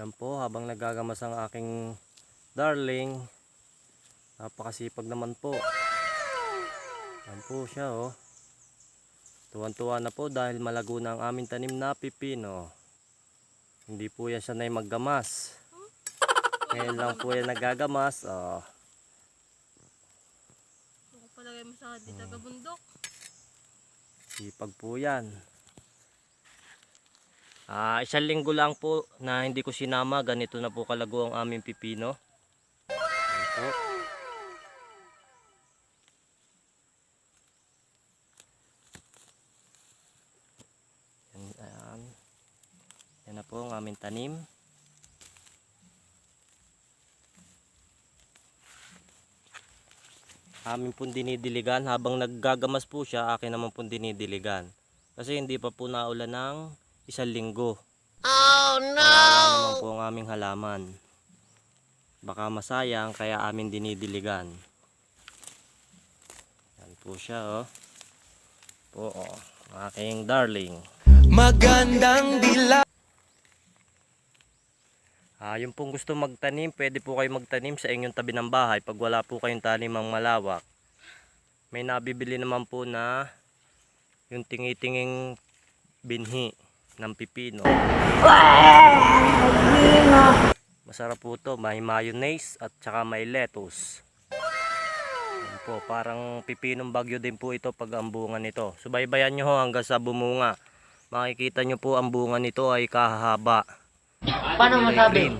Yan po, habang nagagamas ang aking darling. Napakasipag naman po. Yan po siya oh. Tuwan-tuwa na po dahil malago na ang aming tanim na pipino. Hindi po yan sanay maggamas. Ngayon lang po yan nagagamas. Oh. Palagay mo sa di taga bundok. Sipag po yan. Ah, isang linggo lang po na hindi ko sinama. Ganito na po kalago ang aming pipino. Yan po. Yan, ayan. Yan na po ang aming tanim. amin pong dinidiligan habang naggagamas po siya akin naman pong dinidiligan kasi hindi pa po naulan ng isang linggo. Oh no! Naman po ang aming halaman. Baka masayang kaya amin dinidiligan. Yan po siya oh. Po oh ang aking darling. Magandang dila Ah, yung pong gusto magtanim, pwede po kayo magtanim sa inyong tabi ng bahay pag wala po kayong tanimang malawak. May nabibili naman po na yung tingi-tinging binhi ng pipino. Masarap po to, may mayonnaise at saka may lettuce. Yan po, parang pipinong bagyo din po ito pag ang bunga nito. Subaybayan nyo ho hanggang sa bumunga. Makikita nyo po ang bunga nito ay kahahaba. Paano masabi?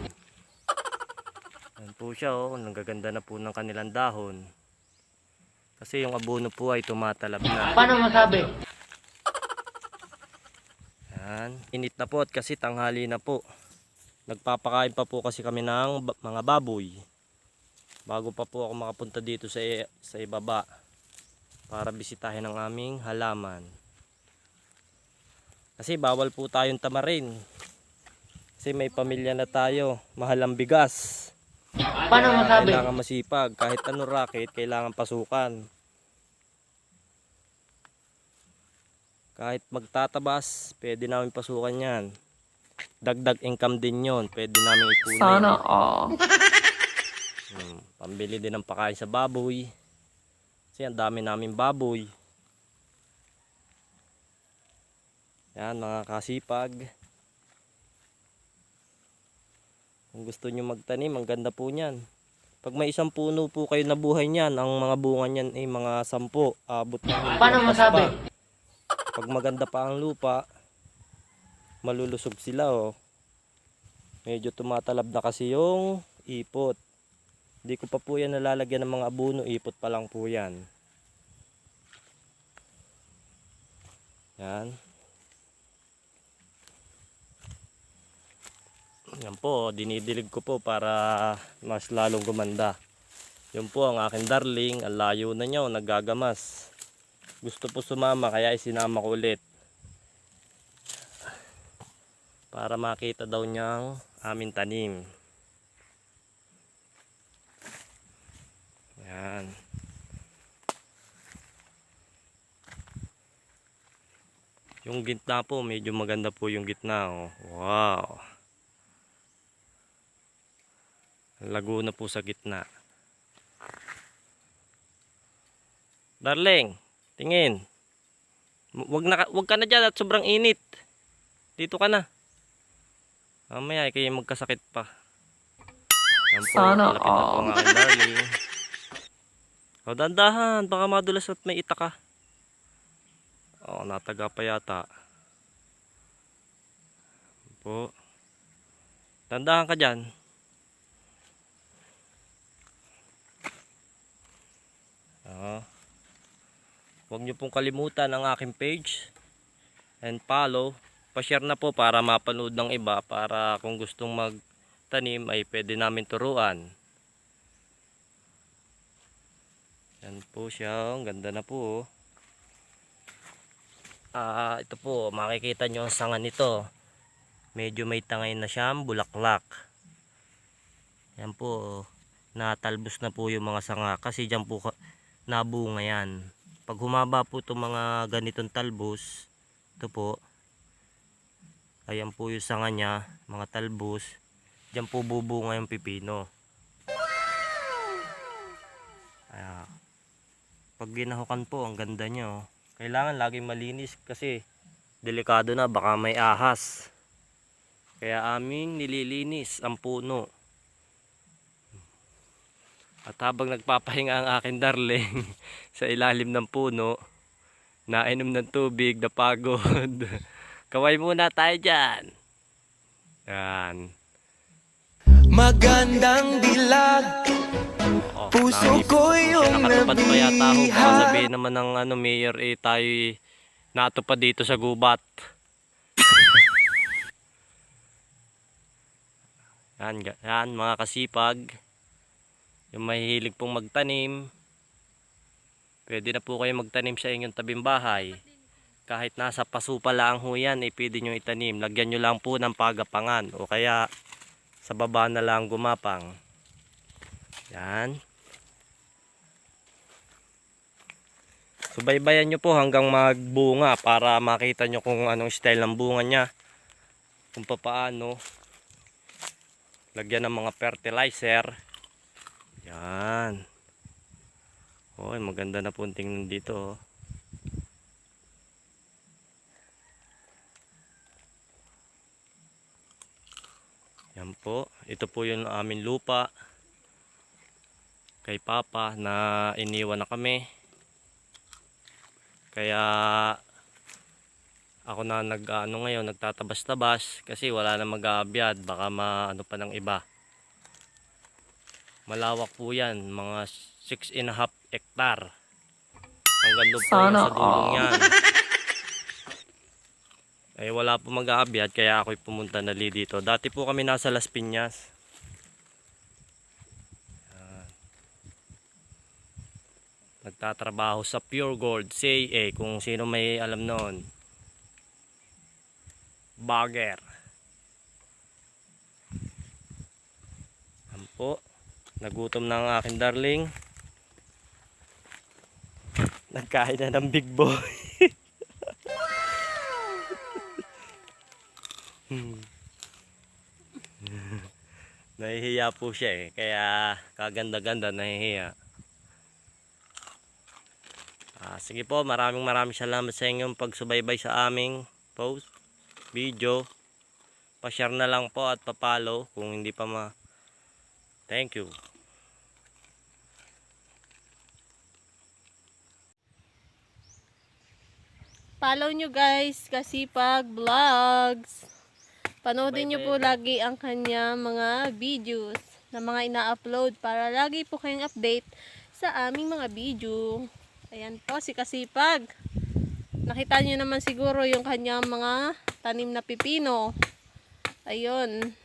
Yan po siya oh, nanggaganda na po ng kanilang dahon. Kasi yung abono po ay tumatalab na. Paano masabi? Yan. Init na po at kasi tanghali na po. Nagpapakain pa po kasi kami ng mga baboy. Bago pa po ako makapunta dito sa, i- sa ibaba. Para bisitahin ang aming halaman. Kasi bawal po tayong tamarin. Kasi may pamilya na tayo. Mahal ang bigas. Paano masabi? Kailangan masipag. Kahit ano racket, kailangan pasukan. Kahit magtatabas, pwede namin pasukan yan. Dagdag income din yon, pwede namin ipunin. Sana all. Hmm, pambili din ng pakain sa baboy. Kasi ang dami namin baboy. Yan mga kasipag. Kung gusto nyo magtanim, ang ganda po niyan. Pag may isang puno po kayo na buhay niyan, ang mga bunga niyan ay mga sampo. Abot hindi Paano masabi? pa. Pag maganda pa ang lupa, malulusog sila oh. Medyo tumatalab na kasi yung ipot. Hindi ko pa po yan nalalagyan ng mga abono, ipot pa lang po yan. Yan. Yan po, dinidilig ko po para mas lalong gumanda. Yun po ang aking darling, ang layo na niya, naggagamas. Gusto po sumama kaya isinama ko ulit. Para makita daw niyang aming tanim. Yan. Yung gitna po, medyo maganda po yung gitna. Oh. Wow. Lago na po sa gitna. Darling, tingin. Wag na wag ka na diyan at sobrang init. Dito ka na. Mamaya ay kayo magkasakit pa. Yan po, Sana all. darling. O, dandahan. Baka madulas at may ita ka. O, nataga pa yata. Yan Po. Dandahan ka dyan. Oo. Huwag niyo pong kalimutan ang aking page and follow. Pa-share na po para mapanood ng iba para kung gustong magtanim ay pwede namin turuan. Yan po siya. Ang ganda na po. oh. Ah, ito po, makikita nyo ang sanga nito. Medyo may tangay na siyang bulaklak. Yan po, oh. natalbos na po yung mga sanga kasi dyan po nabunga yan. Pag humaba po itong mga ganitong talbos, ito po, ayan po yung sanga niya, mga talbos. Diyan po bubunga yung pipino. Kaya, pag ginahukan po, ang ganda niya oh. Kailangan laging malinis kasi delikado na, baka may ahas. Kaya aming nililinis ang puno. At habang nagpapahinga ang aking darling sa ilalim ng puno, nainom ng tubig, napagod. Kaway muna tayo dyan. Yan. Magandang dilag Oh, Puso ko yung Siya nakatupad pa yata. Baka sabihin naman ng ano, mayor eh tayo natupad dito sa gubat. yan, yan mga kasipag. Yung mahihilig pong magtanim. Pwede na po kayo magtanim sa inyong tabing bahay. Kahit nasa paso pa lang ho yan, eh, pwede nyo itanim. Lagyan nyo lang po ng pagapangan. O kaya sa baba na lang gumapang. Yan. Subaybayan nyo po hanggang magbunga para makita nyo kung anong style ng bunga niya. Kung papaano. Lagyan ng mga fertilizer. Yan. Oy, maganda na po tingnan dito. oh. Yan po. Ito po yung aming lupa kay Papa na iniwan na kami. Kaya ako na nag ano ngayon nagtatabas-tabas kasi wala na mag-aabyad baka maano pa ng iba. Malawak po 'yan, mga 6 and a half hectare. Hanggang doon po yan Sana sa dulong all. yan. Eh wala po mag-aabyad kaya ako'y pumunta na li dito. Dati po kami nasa Las Piñas. nagtatrabaho sa Pure Gold CA kung sino may alam noon Bagger Yan po nagutom na ang aking darling nagkain na ng big boy Hmm. nahihiya po siya eh kaya kaganda-ganda nahihiya Ah, sige po, maraming maraming salamat sa inyong pagsubaybay sa aming post, video. Pa-share na lang po at pa-follow kung hindi pa ma... Thank you. Follow nyo guys, Kasipag Vlogs. Panoodin nyo po lagi ang kanya mga videos na mga ina-upload para lagi po kayong update sa aming mga video. Ayan po, si Kasipag. Nakita nyo naman siguro yung kanyang mga tanim na pipino. Ayun.